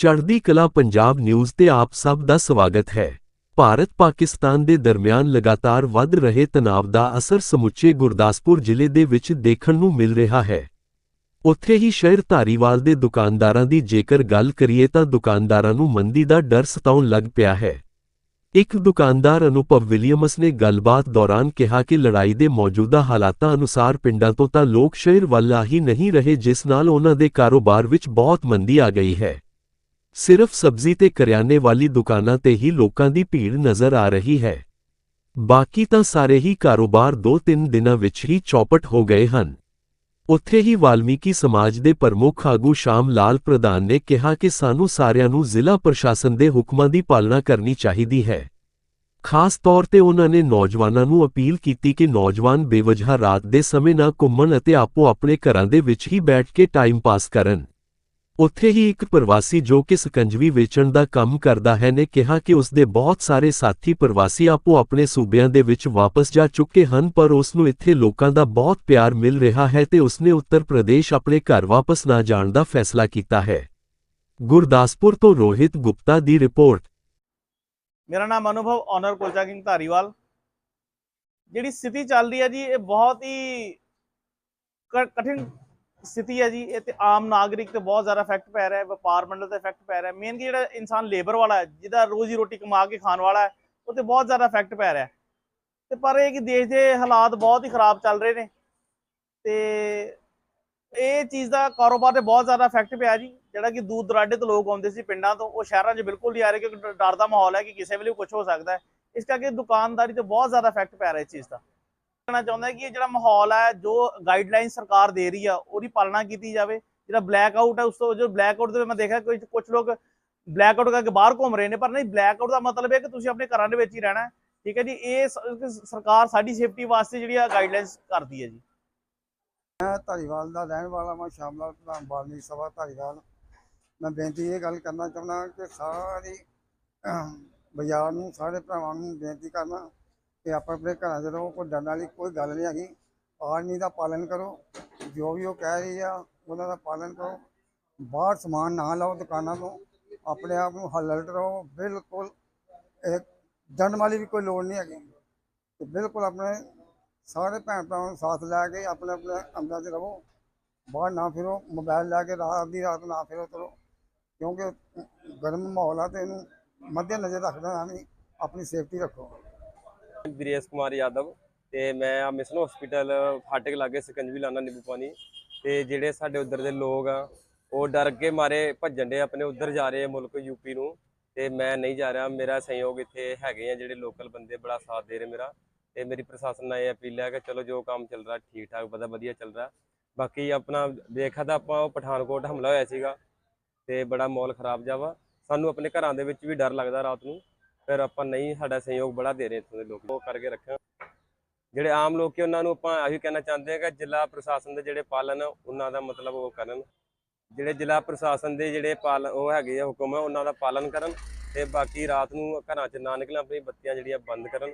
ਚੜ੍ਹਦੀ ਕਲਾ ਪੰਜਾਬ ਨਿਊਜ਼ ਤੇ ਆਪ ਸਭ ਦਾ ਸਵਾਗਤ ਹੈ। ਭਾਰਤ ਪਾਕਿਸਤਾਨ ਦੇ ਦਰਮਿਆਨ ਲਗਾਤਾਰ ਵੱਧ ਰਹੇ ਤਣਾਅ ਦਾ ਅਸਰ ਸਮੁੱਚੇ ਗੁਰਦਾਸਪੁਰ ਜ਼ਿਲ੍ਹੇ ਦੇ ਵਿੱਚ ਦੇਖਣ ਨੂੰ ਮਿਲ ਰਿਹਾ ਹੈ। ਉੱਥੇ ਹੀ ਸ਼ਹਿਰ ਧਾਰੀਵਾਲ ਦੇ ਦੁਕਾਨਦਾਰਾਂ ਦੀ ਜੇਕਰ ਗੱਲ ਕਰੀਏ ਤਾਂ ਦੁਕਾਨਦਾਰਾਂ ਨੂੰ ਮੰਦੀ ਦਾ ਡਰ ਸਤਾਉਣ ਲੱਗ ਪਿਆ ਹੈ। ਇੱਕ ਦੁਕਾਨਦਾਰ ਅਨੁਭਵ ਵਿਲੀਅਮਸ ਨੇ ਗੱਲਬਾਤ ਦੌਰਾਨ ਕਿਹਾ ਕਿ ਲੜਾਈ ਦੇ ਮੌਜੂਦਾ ਹਾਲਾਤਾਂ ਅਨੁਸਾਰ ਪਿੰਡਾਂ ਤੋਂ ਤਾਂ ਲੋਕ ਸ਼ਹਿਰ ਵੱਲ ਆ ਹੀ ਨਹੀਂ ਰਹੇ ਜਿਸ ਨਾਲ ਉਹਨਾਂ ਦੇ ਕਾਰੋਬਾਰ ਵਿੱਚ ਬਹੁਤ ਮੰਦੀ ਆ ਗਈ ਹੈ। ਸਿਰਫ ਸਬਜ਼ੀ ਤੇ ਕਰਿਆਨੇ ਵਾਲੀ ਦੁਕਾਨਾਂ ਤੇ ਹੀ ਲੋਕਾਂ ਦੀ ਭੀੜ ਨਜ਼ਰ ਆ ਰਹੀ ਹੈ। ਬਾਕੀ ਤਾਂ ਸਾਰੇ ਹੀ ਕਾਰੋਬਾਰ 2-3 ਦਿਨਾਂ ਵਿੱਚ ਹੀ ਚੌਪਟ ਹੋ ਗਏ ਹਨ। ਉੱਥੇ ਹੀ ਵਾਲਮੀਕੀ ਸਮਾਜ ਦੇ ਪ੍ਰਮੁੱਖ ਆਗੂ ਸ਼ਾਮ ਲਾਲ ਪ੍ਰਧਾਨ ਨੇ ਕਿਹਾ ਕਿ ਸਾਨੂੰ ਸਾਰਿਆਂ ਨੂੰ ਜ਼ਿਲ੍ਹਾ ਪ੍ਰਸ਼ਾਸਨ ਦੇ ਹੁਕਮਾਂ ਦੀ ਪਾਲਣਾ ਕਰਨੀ ਚਾਹੀਦੀ ਹੈ। ਖਾਸ ਤੌਰ ਤੇ ਉਹਨਾਂ ਨੇ ਨੌਜਵਾਨਾਂ ਨੂੰ ਅਪੀਲ ਕੀਤੀ ਕਿ ਨੌਜਵਾਨ ਬੇਵਜ੍ਹਾ ਰਾਤ ਦੇ ਸਮੇਂ ਨਾ ਘੁੰਮਣ ਅਤੇ ਆਪੋ ਆਪਣੇ ਘਰਾਂ ਦੇ ਵਿੱਚ ਹੀ ਬੈਠ ਕੇ ਟਾਈਮ ਪਾਸ ਕਰਨ। ਉੱਥੇ ਹੀ ਇੱਕ ਪ੍ਰਵਾਸੀ ਜੋ ਕਿ ਸਕੰਜਵੀ ਵੇਚਣ ਦਾ ਕੰਮ ਕਰਦਾ ਹੈ ਨੇ ਕਿਹਾ ਕਿ ਉਸ ਦੇ ਬਹੁਤ ਸਾਰੇ ਸਾਥੀ ਪ੍ਰਵਾਸੀ ਆਪੋ ਆਪਣੇ ਸੂਬਿਆਂ ਦੇ ਵਿੱਚ ਵਾਪਸ ਜਾ ਚੁੱਕੇ ਹਨ, ਪਰ ਉਸ ਨੂੰ ਇੱਥੇ ਲੋਕਾਂ ਦਾ ਬਹੁਤ ਪਿਆਰ ਮਿਲ ਰਿਹਾ ਹੈ ਤੇ ਉਸਨੇ ਉੱਤਰ ਪ੍ਰਦੇਸ਼ ਆਪਣੇ ਘਰ ਵਾਪਸ ਨਾ ਜਾਣ ਦਾ ਫੈਸਲਾ ਕੀਤਾ ਹੈ। ਗੁਰਦਾਸਪੁਰ ਤੋਂ ਰੋਹਿਤ ਗੁਪਤਾ ਦੀ ਰਿਪੋਰਟ। ਮੇਰਾ ਨਾਮ ਅਨੁਭਵ ਆਨਰ ਕੋਚਾ ਸਿੰਘ ਧਾਰੀਵਾਲ। ਜਿਹੜੀ ਸਥਿਤੀ ਚੱਲ ਰਹੀ ਹੈ ਜੀ, ਇਹ ਬਹੁਤ ਹੀ ਕਠਿਨ ਸਥਿਤੀ ਹੈ ਜੀ, ਇਹ ਤੇ ਆਮ ਨਾਗਰਿਕ ਤੇ ਬਹੁਤ ਜ਼ਿਆਦਾ ਇਫੈਕਟ ਪੈ ਰਿਹਾ ਹੈ, ਵਪਾਰ ਮੰਡਲ ਤੇ ਇਫੈਕਟ ਪੈ ਰਿਹਾ ਹੈ। ਮੇਨ ਜਿਹੜਾ ਇਨਸਾਨ ਲੇਬਰ ਵਾਲਾ ਹੈ, ਜਿਹਦਾ ਰੋਜ਼ੀ ਰੋਟੀ ਕਮਾ ਕੇ ਖਾਣ ਵਾਲਾ ਹੈ, ਉਹ ਤੇ ਬਹੁਤ ਜ਼ਿਆਦਾ ਇਫੈਕਟ ਪੈ ਰਿਹਾ ਹੈ। ਤੇ ਪਰ ਇਹ ਕਿ ਦੇਸ਼ ਦੇ ਹਾਲਾਤ ਬਹੁਤ ਹੀ ਖਰਾਬ ਚੱਲ ਰਹੇ ਨੇ। ਤੇ ਇਹ ਚੀਜ਼ ਦਾ ਕਾਰੋਬਾਰ ਤੇ ਬਹੁਤ ਜ਼ਿਆਦਾ ਇਫੈਕਟ ਪਿਆ ਜੀ, ਜਿਹੜਾ ਕਿ ਦੂਰ ਦਰਾਡੇ ਤੋਂ ਲੋਕ ਆਉਂਦੇ ਸੀ ਪਿੰਡਾਂ ਤੋਂ, ਉਹ ਸ਼ਹਿਰਾਂ 'ਚ ਬਿਲਕੁਲ ਨਹੀਂ ਆ ਰਹੇ ਕਿਉਂਕਿ ਡਰ ਦਾ ਮਾਹੌਲ ਹੈ ਕਿ ਕਿਸੇ ਵੇਲੇ ਕੁਝ ਹੋ ਸਕਦਾ ਹੈ। ਇਸ ਕਰਕੇ ਦੁਕਾਨਦਾਰੀ ਤੇ ਬਹੁਤ ਜ਼ਿਆਦਾ ਇਫੈਕਟ ਪੈ ਰਿਹਾ ਇਸ ਚੀਜ਼ ਦਾ। ਕਹਿਣਾ ਚਾਹੁੰਦਾ ਕਿ ਇਹ ਜਿਹੜਾ ਮਾਹੌਲ ਹੈ ਜੋ ਗਾਈਡਲਾਈਨ ਸਰਕਾਰ ਦੇ ਰਹੀ ਆ ਉਹਦੀ ਪਾਲਣਾ ਕੀਤੀ ਜਾਵੇ। ਜਿਹੜਾ ਬਲੈਕ ਆਊਟ ਹੈ ਉਸ ਤੋਂ ਜੋ ਬਲੈਕ ਆਊਟ ਦੇ ਵਿੱਚ ਮੈਂ ਦੇਖਿਆ ਕੋਈ ਕੁਝ ਲੋਕ ਬਲੈਕ ਆਊਟ ਕਰਕੇ ਬਾਹਰ ਘੁੰਮ ਰਹੇ ਨੇ ਪਰ ਨਹੀਂ ਬਲੈਕ ਆਊਟ ਦਾ ਮਤਲਬ ਹੈ ਕਿ ਤੁਸੀਂ ਆਪਣੇ ਘਰਾਂ ਦੇ ਵਿੱਚ ਹੀ ਰਹਿਣਾ ਹੈ। ਠੀਕ ਹੈ ਜੀ ਇਹ ਸ- ਸਰਕਾਰ ਸਾਡੀ ਸੇਫਟੀ ਵਾਸਤੇ ਜਿਹੜੀ ਆ ਗਾਈਡਲਾਈਨਸ ਕਰਦੀ ਹੈ ਜੀ। ਮੈਂ ਧਾਰੀਵਾਲ ਦਾ ਰਹਿਣ ਵਾਲਾ ਮੈਂ ਸ਼ਾਮਲਾਲ ਪ੍ਰਧਾਨ ਬਾਲਮੀਕ ਸਭਾ ਧਾਰੀਵਾਲ। ਮੈਂ ਬੇਨਤੀ ਇਹ ਗੱਲ ਕਰਨਾ ਚਾਹੁੰਦਾ ਕਿ ਸਾਰੀ ਅਹ, ਬਾਜ਼ਾਰ ਨੂੰ ਸਾਰੇ ਭਰਾਵਾਂ ਨੂੰ ਬੇਨਤੀ ਕਰਨਾ ਕਿ ਆਪਾਂ ਆਪਣੇ ਘਰਾਂ 'ਚ ਰਹੋ ਕੋਈ ਡਰਨ ਵਾਲੀ ਕੋਈ ਗੱਲ ਨਹੀਂ ਹੈਗੀ। ਆਰਮੀ ਦਾ ਪਾਲਣ ਕਰੋ, ਜੋ ਵੀ ਉਹ ਕਹਿ ਰਹੀ ਆ, ਉਹਨਾਂ ਦਾ ਪਾਲਣ ਕਰੋ। ਬਾਹਰ ਸਮਾਨ ਨਾ ਲਾਓ ਦੁਕਾਨਾਂ ਤੋਂ, ਆਪਣੇ ਆਪ ਨੂੰ ਹਲਟ ਰਹੋ। ਬਿਲਕੁਲ ਇਹ ਡਰਨ ਵਾਲੀ ਵੀ ਕੋਈ ਲੋੜ ਨਹੀਂ ਹੈਗੀ। ਤੇ ਬਿਲਕੁਲ ਆਪਣੇ ਸਾਰੇ ਭੈਣ ਭਰਾਵਾਂ ਨੂੰ ਸਾਥ ਲੈ ਕੇ ਆਪਣੇ ਆਪਣੇ ਅੰਦਰਾਂ 'ਚ ਰਹੋ। ਬਾਹਰ ਨਾ ਫਿਰੋ, ਮੋਬਾਈਲ ਲੈ ਕੇ ਰਾਤ ਦੀ ਰਾਤ ਨਾ ਫਿਰੋ ਕਰੋ ਕਿਉਂਕਿ ਗਰਮ ਮਾਹੌਲ ਆ ਤੇ ਇਹਨੂੰ ਮੱਦੇ ਨਜ਼ਰ ਰੱਖਦਾ ਹਾਂ ਵੀ ਆਪਣੀ ਸੇਫਟੀ ਰੱਖੋ। ਵੀਰੇਸ਼ ਕੁਮਾਰ ਯਾਦਵ ਤੇ ਮੈਂ ਆ ਮਿਸ਼ਨ ਹਸਪੀਟਲ ਫਾਟਕ ਲਾਗੇ ਸਕੰਜਵੀ ਲਾਣਾ ਨਿੰਬੂ ਪਾਣੀ। ਤੇ ਜਿਹੜੇ ਸਾਡੇ ਉਧਰ ਦੇ ਲੋਕ ਆ, ਉਹ ਡਰ ਕੇ ਮਾਰੇ, ਭੱਜਣ ਦੇ ਆਪਣੇ ਉਧਰ ਜਾ ਰਹੇ ਆ ਮੁਲਕ ਯੂਪੀ ਨੂੰ। ਤੇ ਮੈਂ ਨਹੀਂ ਜਾ ਰਿਹਾ, ਮੇਰਾ ਸਹਿਯੋਗ ਇੱਥੇ ਹੈਗੇ ਆ ਜਿਹੜੇ ਲੋਕਲ ਬੰਦੇ ਬੜਾ ਸਾਥ ਦੇ ਰਹੇ ਮੇਰਾ। ਤੇ ਮੇਰੀ ਪ੍ਰਸ਼ਾਸਨ ਨਾਲ ਇਹ ਅਪੀਲ ਹੈ ਕਿ ਚਲੋ ਜੋ ਕੰਮ ਚੱਲ ਰਿਹਾ ਠੀਕ ਠਾਕ ਬੜਾ ਵਧੀਆ ਚੱਲ ਰਿਹਾ। ਬਾਕੀ ਆਪਣਾ ਦੇਖਿਆ ਤਾਂ ਆਪਾਂ ਉਹ ਪਠਾਨਕੋਟ ਹਮਲਾ ਹੋਇਆ ਸੀਗਾ, ਤੇ ਬੜਾ ਮਾਹੌਲ ਖਰਾਬ ਜਾ ਵਾ। ਸਾਨੂੰ ਆਪਣੇ ਘਰਾਂ ਦੇ ਵਿੱਚ ਵੀ ਡਰ ਲੱਗਦਾ ਰਾਤ ਨੂੰ। ਫਿਰ ਆਪਾਂ ਨਹੀਂ ਸਾਡਾ ਸਹਿਯੋਗ ਬੜਾ ਦੇ ਰਹੇ ਇੱਥੋਂ ਦੇ ਲੋਕ। ਉਹ ਕਰਕੇ ਰੱਖਾਂ ਜਿਹੜੇ ਆਮ ਲੋਕ ਕਿ ਉਹਨਾਂ ਨੂੰ ਆਪਾਂ ਇਹੀ ਕਹਿਣਾ ਚਾਹੁੰਦੇ ਹਾਂ ਕਿ ਜ਼ਿਲ੍ਹਾ ਪ੍ਰਸ਼ਾਸਨ ਦੇ ਜਿਹੜੇ ਪਾਲਨ ਉਹਨਾਂ ਦਾ ਮਤਲਬ ਉਹ ਕਰਨ। ਜਿਹੜੇ ਜ਼ਿਲ੍ਹਾ ਪ੍ਰਸ਼ਾਸਨ ਦੇ ਜਿਹੜੇ ਪਾਲ, ਉਹ ਹੈਗੇ ਆ ਹੁਕਮ ਆ ਉਹਨਾਂ ਦਾ ਪਾਲਨ ਕਰਨ ਤੇ ਬਾਕੀ ਰਾਤ ਨੂੰ ਘਰਾਂ 'ਚ ਨਾ ਨਿਕਲਣ, ਆਪਣੀ ਬੱਤੀਆਂ ਜਿਹੜੀਆਂ ਬੰਦ ਕਰਨ।